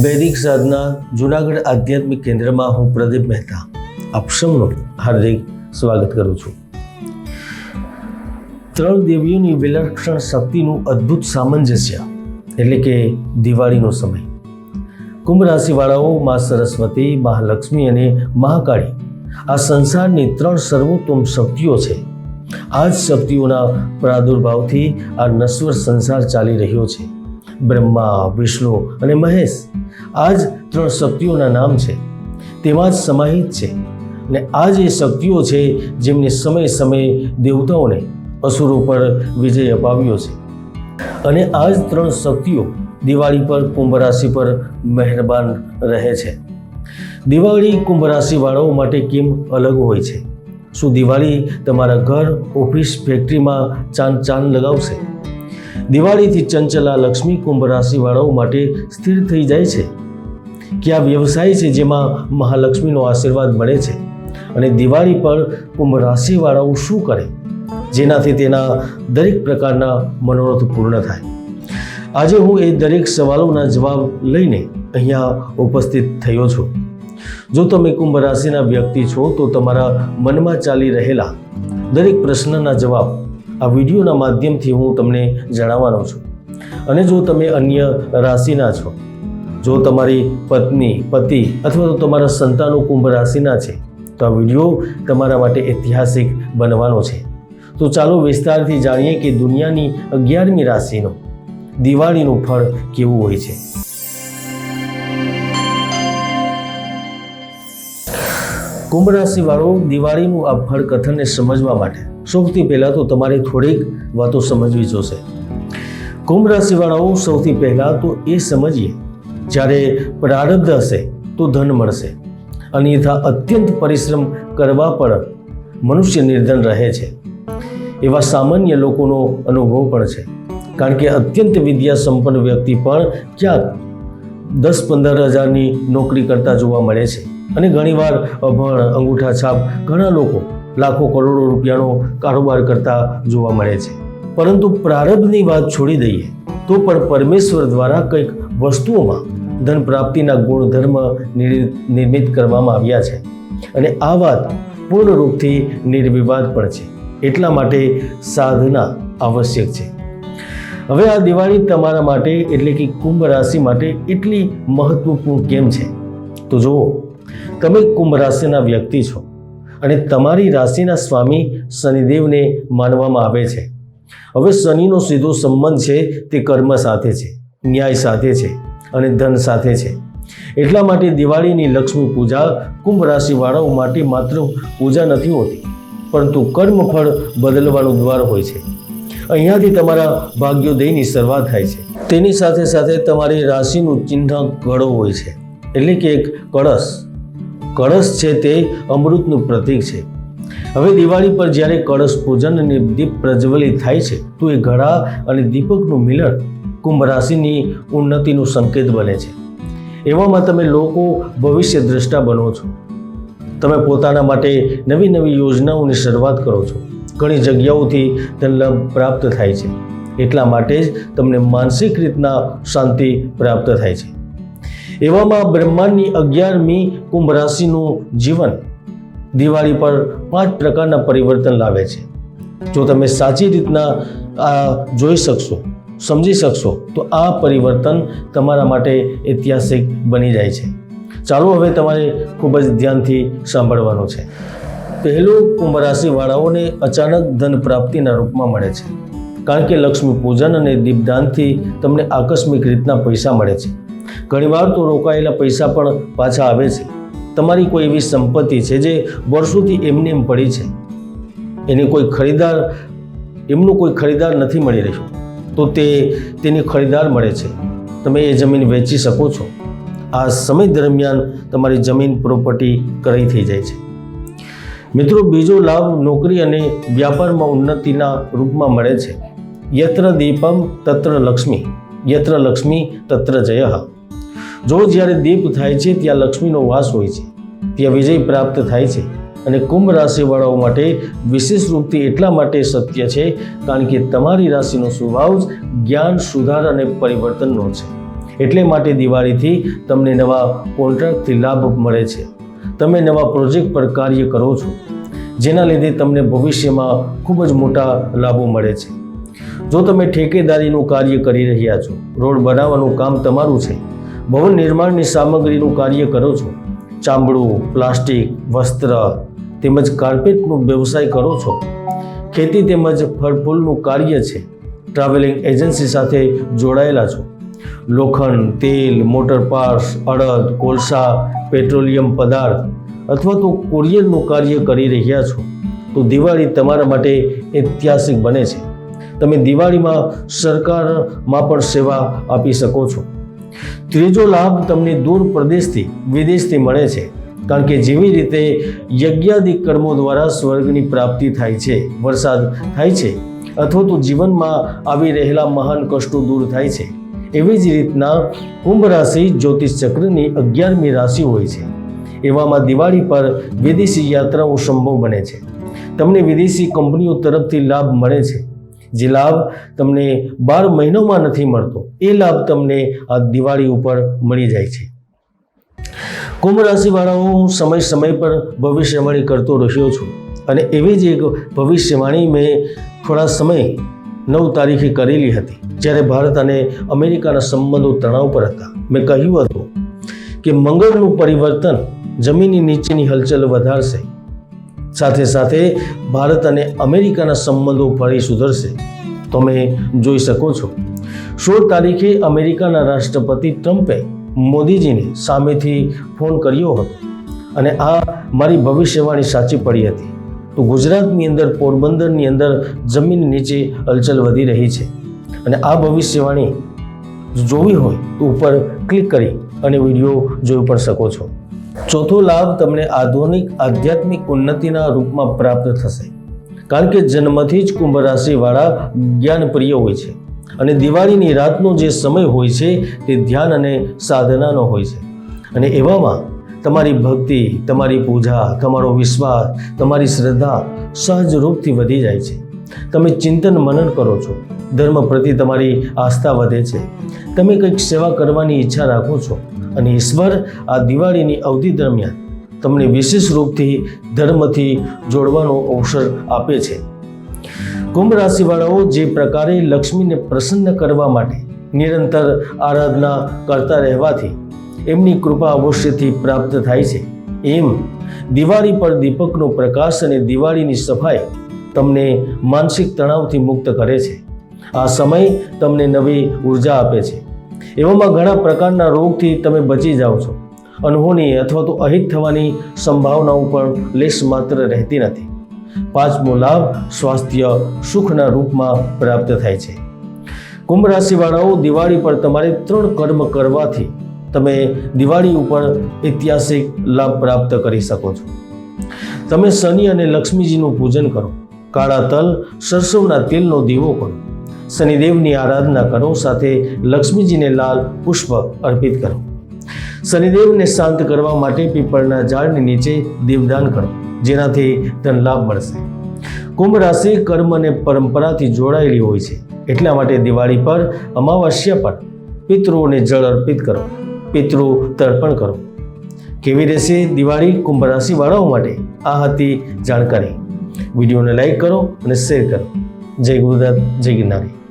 વૈદિક સાધના જુનાગઢ આધ્યાત્મિક કેન્દ્રમાં હું પ્રદીપ મહેતા આપ સૌનું હાર્દિક સ્વાગત કરું છું. ત્રણ દેવીઓની વિલક્ષણ શક્તિનું અદ્ભુત સામંજસ્ય એટલે કે દિવાળીનો સમય. કુંભ રાશિવાળાઓ, મા સરસ્વતી મહાલક્ષ્મી અને મહાકાળી, આ સંસારની ત્રણ સર્વોત્તમ શક્તિઓ છે. આ જ શક્તિઓના પ્રાદુર્ભાવથી આ નશ્વર સંસાર ચાલી રહ્યો છે. બ્રહ્મા, વિષ્ણુ અને મહેશ આ જ ત્રણ શક્તિઓના નામ છે. તેમાં જ સમાહિત છે ને આ જે શક્તિઓ છે જેમને સમય સમયે દેવતાઓને અસુરો પર વિજય અપાવ્યો છે. અને આ જ ત્રણ શક્તિઓ દિવાળી પર કુંભ રાશિ પર મહેરબાન રહે છે. દિવાળી કુંભ રાશિવાળાઓ માટે કેમ અલગ હોય છે? શું દિવાળી તમારા ઘર, ઓફિસ, ફેક્ટરીમાં ચાંદ ચાંદ લગાવશે? દિવાળીથી ચંચલા લક્ષ્મી કુંભ રાશિવાળાઓ માટે સ્થિર થઈ જાય છે? કે આ વ્યવસાય છે જેમાં મહાલક્ષ્મીનો આશીર્વાદ મળે છે? અને દિવાળી પર કુંભ રાશિવાળાઓ શું કરે? જેનાથી તેના દરેક પ્રકારના મનોરથ પૂર્ણ થાય. આજે હું એ દરેક સવાલોના જવાબ લઈને અહીંયા ઉપસ્થિત થયો છું. જો તમે કુંભ રાશિના વ્યક્તિ છો, તો તમારા મનમાં ચાલી રહેલા દરેક પ્રશ્નના જવાબ આ વિડીયોના માધ્યમથી હું તમને જણાવવાનો છું. અને જો તમે અન્ય રાશિના છો જો તમારી પત્ની, પતિ અથવા તો તમારા સંતાનો કુંભ રાશિના છે, તો આ વીડિયો તમારા માટે ઐતિહાસિક બનવાનો છે. તો ચાલો વિસ્તારથી જાણીએ કે દુનિયાની અગિયારમી રાશિનો, દિવાળીનું ફળ કેવું હોય છે? કુંભ રાશિવાળો, દિવાળીનું આ ફળ કથનને સમજવા માટે, સૌથી પહેલાં તો તમારે થોડીક વાતો સમજવી જોશે. કુંભ રાશિવાળાઓ, સૌથી પહેલાં તો એ સમજીએ જ્યારે પ્રારબ્ધ હશે તો ધન મળશે. અન્યથા અત્યંત પરિશ્રમ કરવા પર મનુષ્ય નિર્ધન રહે છે. એવા સામાન્ય લોકોનો અનુભવ પણ છે. કારણ કે અત્યંત વિદ્યા સંપન્ન વ્યક્તિ પણ ક્યાંક દસ પંદર હજારની નોકરી કરતા જોવા મળે છે. અને ઘણીવાર અભણ, અંગૂઠા છાપ ઘણા લોકો લાખો કરોડો રૂપિયાનો કારોબાર કરતા જોવા મળે છે. પરંતુ પ્રારબ્ધની વાત છોડી દઈએ તો પણ પરમેશ્વર દ્વારા કંઈક વસ્તુઓમાં ધન પ્રાપ્તિના ગુણધર્મ નિર્મિત કરવામાં આવ્યા છે. અને આ વાત પૂર્ણ રૂપથી નિર્વિવાદ પણ છે. એટલા માટે સાધના આવશ્યક છે. હવે આ દિવાળી તમારા માટે એટલે કે કુંભ રાશિ માટે એટલી મહત્વપૂર્ણ કેમ છે? તો જુઓ, તમે કુંભ રાશિના વ્યક્તિ છો અને તમારી રાશિના સ્વામી શનિદેવને માનવામાં આવે છે. હવે શનિનો સીધો સંબંધ છે તે કર્મ સાથે છે. ન્યાય સાથે છે અને ધન સાથે છે. એટલા માટે દિવાળીની લક્ષ્મી પૂજા કુંભ રાશિવાળાઓ માટે માત્ર પૂજા નથી હોતી, પરંતુ કર્મફળ બદલવાનું દ્વાર હોય છે. અહીંયાથી તમારા ભાગ્યોદયની શરૂઆત થાય છે. તેની સાથે સાથે તમારી રાશિનું ચિહ્ન કળો હોય છે, એટલે કે એક કળશ. કળશ છે તે અમૃતનું પ્રતીક છે. હવે દિવાળી પર જ્યારે કળશ પૂજન અને દીપ પ્રજ્વલિત થાય છે, તો એ ઘડા અને દીપકનું મિલન કુંભ રાશિની ઉન્નતિનું સંકેત બને છે. એવામાં તમે લોકો ભવિષ્ય દ્રષ્ટા બનો છો. તમે પોતાના માટે નવી નવી યોજનાઓની શરૂઆત કરો છો. ઘણી જગ્યાઓથી ધન લાભ પ્રાપ્ત થાય છે. એટલા માટે જ તમને માનસિક રીતના શાંતિ પ્રાપ્ત થાય છે. એવામાં બ્રહ્માંડની અગિયારમી કુંભ રાશિનું જીવન દિવાળી પર પાંચ પ્રકારના પરિવર્તન લાવે છે. જો તમે સાચી રીતના આ જોઈ શકશો સમજી શકશો, તો આ પરિવર્તન તમારા માટે ઐતિહાસિક બની જાય છે. ચાલો હવે તમારે ખૂબ જ ધ્યાનથી સાંભળવાનું છે. પહેલું કુંભ રાશિવાળાઓને અચાનક ધન પ્રાપ્તિના રૂપમાં મળે છે. કારણ કે લક્ષ્મી પૂજન અને દીપદાનથી તમને આકસ્મિક રીતના પૈસા મળે છે. ઘણીવાર તો રોકાયેલા પૈસા પણ પાછા આવે છે. તમારી કોઈ એવી સંપત્તિ છે જે વર્ષોથી એમને એમ પડી છે. એની કોઈ ખરીદાર, એમનું કોઈ ખરીદાર નથી મળી રહ્યું. તો તે તેની ખરીદાર મળે છે. તમે એ જમીન વેચી શકો છો. આ સમય દરમિયાન તમારી જમીન પ્રોપર્ટી કરાઈ થઈ જાય છે. મિત્રો, બીજો લાભ નોકરી અને વ્યાપારમાં ઉન્નતિના રૂપમાં મળે છે. યત્ર દીપમ તત્ર લક્ષ્મી. યત્ર લક્ષ્મી તત્ર જય. જો જ્યારે દીપ થાય છે, ત્યાં લક્ષ્મીનો વાસ હોય છે. ત્યાં વિજય પ્રાપ્ત થાય છે. અને કુંભ રાશિવાળાઓ માટે વિશેષ રૂપથી એટલા માટે સત્ય છે, કારણ કે તમારી રાશિનો સ્વભાવ જ્ઞાન, સુધાર અને પરિવર્તનનો છે. એટલે માટે દિવાળીથી તમને નવા કોન્ટ્રાક્ટથી લાભ મળે છે. તમે નવા પ્રોજેક્ટ પર કાર્ય કરો છો, જેના લીધે તમને ભવિષ્યમાં ખૂબ જ મોટા લાભો મળે છે. જો તમે ઠેકેદારીનું કાર્ય કરી રહ્યા છો, રોડ બનાવવાનું કામ તમારું છે, ભવન નિર્માણની સામગ્રીનું કાર્ય કરો છો, ચામડું, પ્લાસ્ટિક, વસ્ત્ર તેમજ કાર્પેટનો વ્યવસાય કરો છો. ખેતી તેમજ ફળફૂલનું કાર્ય છે. ટ્રાવેલિંગ એજન્સી સાથે જોડાયેલા છો. લોખંડ, તેલ, મોટર પાર્ટ્સ, અડદ, કોલસા, પેટ્રોલિયમ પદાર્થ અથવા તો કુરિયરનું કાર્ય કરી રહ્યા છો. તો દિવાળી તમારા માટે ઐતિહાસિક બને છે. તમે દિવાળીમાં સરકારમાં પણ સેવા આપી શકો છો. ત્રીજો લાભ તમને દૂર પ્રદેશથી વિદેશથી મળે છે. કારણ કે જેવી રીતે યજ્ઞાદિક કર્મો દ્વારા સ્વર્ગની પ્રાપ્તિ થાય છે, વરસાદ થાય છે, અથવા તો જીવનમાં આવી રહેલા મહાન કષ્ટો દૂર થાય છે, એવી જ રીતના કુંભ રાશિ જ્યોતિષ ચક્રની અગિયારમી રાશિ હોય છે. એવામાં દિવાળી પર વિદેશી યાત્રાઓ સંભવ બને છે. તમને વિદેશી કંપનીઓ તરફથી લાભ મળે છે. જે લાભ તમને બાર મહિનોમાં નથી મળતો, એ લાભ તમને આ દિવાળી ઉપર મળી જાય છે. કુંભ રાશિવાળાઓ હું સમય સમય પર ભવિષ્યવાણી કરતો રહ્યો છું. અને એવી જ એક ભવિષ્યવાણી મેં થોડા સમય નવ તારીખે કરેલી હતી, જ્યારે ભારત અને અમેરિકાના સંબંધો તણાવ પર હતા. મેં કહ્યું હતું કે મંગળનું પરિવર્તન જમીનની નીચેની હલચલ વધારશે. સાથે સાથે ભારત અને અમેરિકાના સંબંધો ફરી સુધરશે. તમે જોઈ શકો છો. સોળ તારીખે અમેરિકાના રાષ્ટ્રપતિ ટ્રમ્પે મોદીજીને સામેથી ફોન કર્યો હતો અને આ મારી ભવિષ્યવાણી સાચી પડી હતી. તો ગુજરાતની અંદર પોરબંદરની અંદર જમીન નીચે હલચલ વધી રહી છે અને આ ભવિષ્યવાણી જોવી હોય તો ઉપર ક્લિક કરી અને વીડિયો જોઈ પણ શકો છો. ચોથો લાભ તમને આધુનિક આધ્યાત્મિક ઉન્નતિના રૂપમાં પ્રાપ્ત થશે. કારણ કે જન્મથી જ કુંભ રાશિવાળા જ્ઞાનપ્રિય હોય છે. અને દિવાળીની રાતનો જે સમય હોય છે તે ધ્યાન અને સાધનાનો હોય છે. અને એવામાં તમારી ભક્તિ, તમારી પૂજા, તમારો વિશ્વાસ, તમારી શ્રદ્ધા સહજ રૂપથી વધી જાય છે. તમે ચિંતન મનન કરો છો. ધર્મ પ્રતિ તમારી આસ્થા વધે છે. તમે કંઈક સેવા કરવાની ઈચ્છા રાખો છો અને ઈશ્વર આ દિવાળીની અવધિ દરમિયાન તમને વિશેષ રૂપથી ધર્મથી જોડવાનો અવસર આપે છે. કુંભ રાશિવાળાઓ જે પ્રકારે લક્ષ્મીને પ્રસન્ન કરવા માટે નિરંતર આરાધના કરતા રહેવાથી એમની કૃપા અવશ્યથી પ્રાપ્ત થાય છે. એમ દિવાળી પર દીપકનો પ્રકાશ અને દિવાળીની સફાઈ તમને માનસિક તણાવથી મુક્ત કરે છે. આ સમય તમને નવી ઊર્જા આપે છે. એવામાં ઘણા પ્રકારના રોગથી તમે બચી જાઓ છો. અનહોની અથવા તો અહિત થવાની સંભાવનાઓ પણ લેશ માત્ર રહેતી નથી. પાંચમો લાભ સ્વાસ્થ્ય સુખના રૂપમાં પ્રાપ્ત થાય છે. કુંભ રાશિવાળાઓ, દિવાળી પર તમારે ત્રણ કર્મ કરવાથી તમે દિવાળી ઉપર ઐતિહાસિક લાભ પ્રાપ્ત કરી શકો છો. તમે શનિ અને લક્ષ્મીજીનું પૂજન કરો. કાળા તલ, સરસવના તેલનો દીવો કરો. શનિદેવની આરાધના કરો, સાથે લક્ષ્મીજીને લાલ પુષ્પ અર્પિત કરો. શનિદેવને શાંત કરવા માટે પીપળના ઝાડની નીચે દેવદાન કરો. જેનાથી ધન લાભ મળશે. કુંભ રાશિ કર્મ અને પરંપરાથી જોડાયેલી હોય છે. એટલા માટે દિવાળી પર, અમાવાસ્યા પર પિતૃઓને જળ અર્પિત કરો. પિતૃ તર્પણ કરો. કેવી રહેશે દિવાળી કુંભ રાશિવાળાઓ માટે? આ હતી જાણકારી. વિડીયોને લાઈક કરો અને શેર કરો. જય ગુરુદાસ જય ગિરનારી.